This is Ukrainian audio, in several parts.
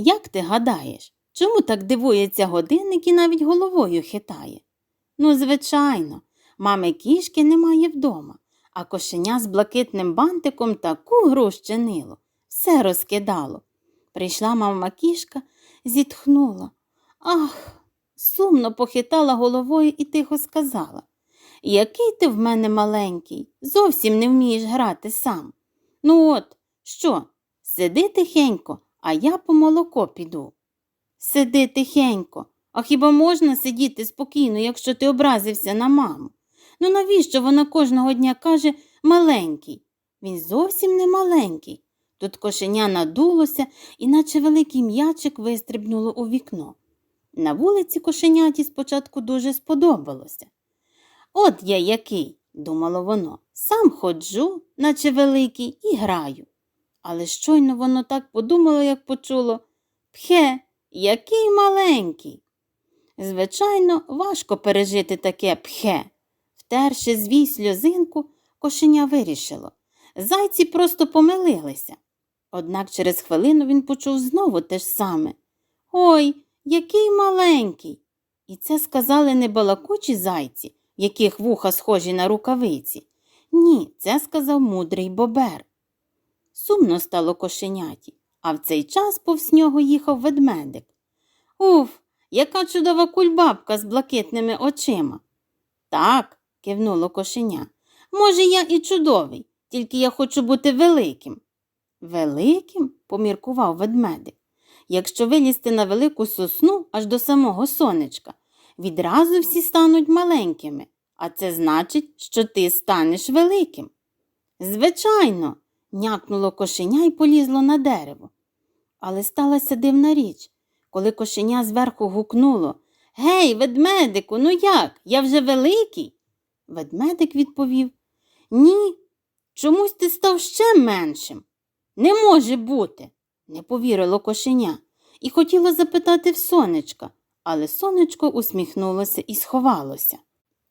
Як ти гадаєш, чому так дивується годинник і навіть головою хитає? Ну, звичайно, мами кішки немає вдома, а кошеня з блакитним бантиком таку гру щинило, все розкидало. Прийшла мама кішка, зітхнула. Ах, сумно похитала головою і тихо сказала. Який ти в мене маленький, зовсім не вмієш грати сам. Ну от, що, сиди тихенько, а я по молоко піду. Сиди тихенько, а хіба можна сидіти спокійно, якщо ти образився на маму? Ну навіщо вона кожного дня каже маленький? Він зовсім не маленький. Тут кошеня надулося, іначе великий м'ячик вистрибнуло у вікно. На вулиці кошеняті спочатку дуже сподобалося. От я який, думало воно, сам ходжу, наче великий, і граю. Але щойно воно так подумало, як почуло Пхе, який маленький. Звичайно, важко пережити таке пхе. Втерши звій сльозинку, кошеня вирішило. Зайці просто помилилися. Однак через хвилину він почув знову те ж саме. Ой, який маленький. І це сказали не балакучі зайці, яких вуха схожі на рукавиці. Ні, це сказав мудрий бобер. Сумно стало кошеняті, а в цей час повз нього їхав ведмедик. Уф, яка чудова кульбабка з блакитними очима. Так, кивнуло кошеня. Може, я і чудовий, тільки я хочу бути великим. Великим? поміркував ведмедик. Якщо вилізти на велику сосну аж до самого сонечка, відразу всі стануть маленькими, а це значить, що ти станеш великим. Звичайно, някнуло кошеня і полізло на дерево. Але сталася дивна річ, коли кошеня зверху гукнуло Гей, ведмедику, ну як? Я вже великий. Ведмедик відповів Ні, чомусь ти став ще меншим. Не може бути, не повірило кошеня і хотіло запитати в сонечка, але сонечко усміхнулося і сховалося.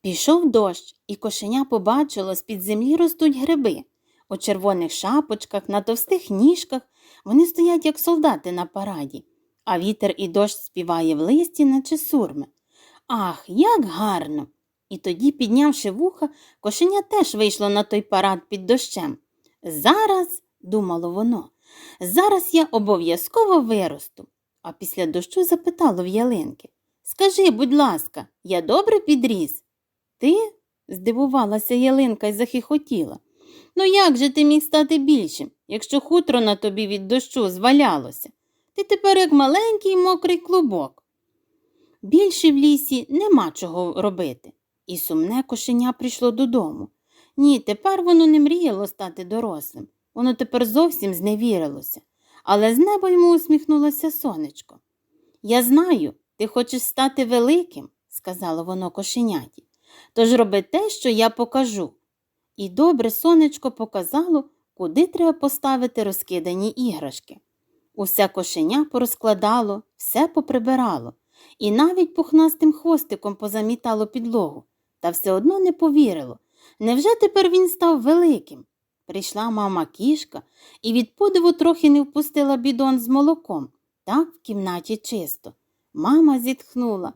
Пішов дощ, і кошеня побачило, з-під землі ростуть гриби. У червоних шапочках, на товстих ніжках вони стоять, як солдати на параді, а вітер і дощ співає в листі, наче сурми. Ах, як гарно! І тоді, піднявши вуха, кошеня теж вийшло на той парад під дощем. Зараз, думало воно, зараз я обов'язково виросту. А після дощу запитало в ялинки Скажи, будь ласка, я добре підріс? Ти? здивувалася ялинка і захихотіла. Ну як же ти міг стати більшим, якщо хутро на тобі від дощу звалялося? Ти тепер як маленький мокрий клубок. Більше в лісі нема чого робити. І сумне кошеня прийшло додому. Ні, тепер воно не мріяло стати дорослим. Воно тепер зовсім зневірилося. Але з неба йому усміхнулося сонечко. Я знаю, ти хочеш стати великим, сказало воно кошеняті. Тож роби те, що я покажу. І добре сонечко показало, куди треба поставити розкидані іграшки. Усе кошеня порозкладало, все поприбирало, і навіть пухнастим хвостиком позамітало підлогу, та все одно не повірило. Невже тепер він став великим? Прийшла мама кішка і від подиву трохи не впустила бідон з молоком. Так в кімнаті чисто. Мама зітхнула.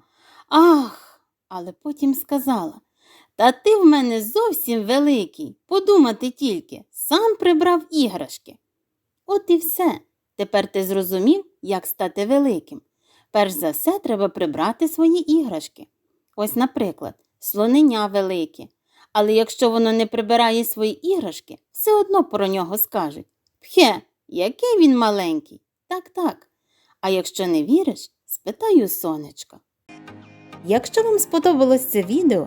Ах, але потім сказала Та ти в мене зовсім великий. Подумати тільки, сам прибрав іграшки. От і все. Тепер ти зрозумів, як стати великим. Перш за все, треба прибрати свої іграшки. Ось, наприклад, слоненя велике. Але якщо воно не прибирає свої іграшки, все одно про нього скажуть Пхе, який він маленький. Так, так. А якщо не віриш, спитай у сонечка. Якщо вам сподобалось це відео,